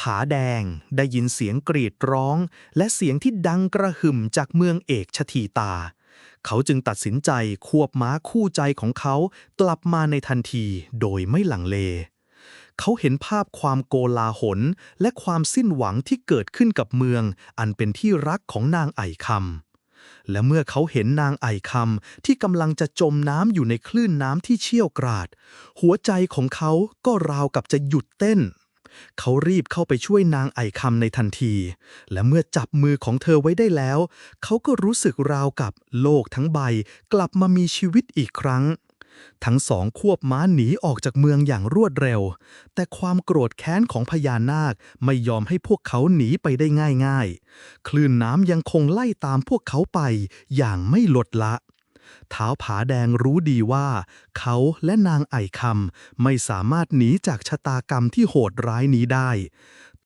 ผาแดงได้ยินเสียงกรีดร้อง และเสียงที่ดังกระหึ่มจากเมืองเอกชทีตา เขาจึงตัดสินใจควบม้าคู่ใจของเขากลับมาในทันทีโดยไม่หลังเล เขาเห็นภาพความโกลาหลและความสิ้นหวังที่เกิดขึ้นกับเมือง อันเป็นที่รักของนางไอคำและเมื่อเขาเห็นนางไอคำที่กำลังจะจมน้ำอยู่ในคลื่นน้ำที่เชี่ยวกราด หัวใจของเขาก็ราวกับจะหยุดเต้น เขารีบเข้าไปช่วยนางไอคำในทันที และเมื่อจับมือของเธอไว้ได้แล้ว เขาก็รู้สึกราวกับโลกทั้งใบกลับมามีชีวิตอีกครั้ง ทั้งสองควบม้าหนีออกจากเมืองอย่างรวดเร็ว แต่ความโกรธแค้นของพญานาคไม่ยอมให้พวกเขาหนีไปได้ง่ายๆ คลื่นน้ำยังคงไล่ตามพวกเขาไปอย่างไม่ลดละ ท้าวผาแดงรู้ดีว่า เขาและนางไอคำไม่สามารถหนีจากชะตากรรมที่โหดร้ายนี้ได้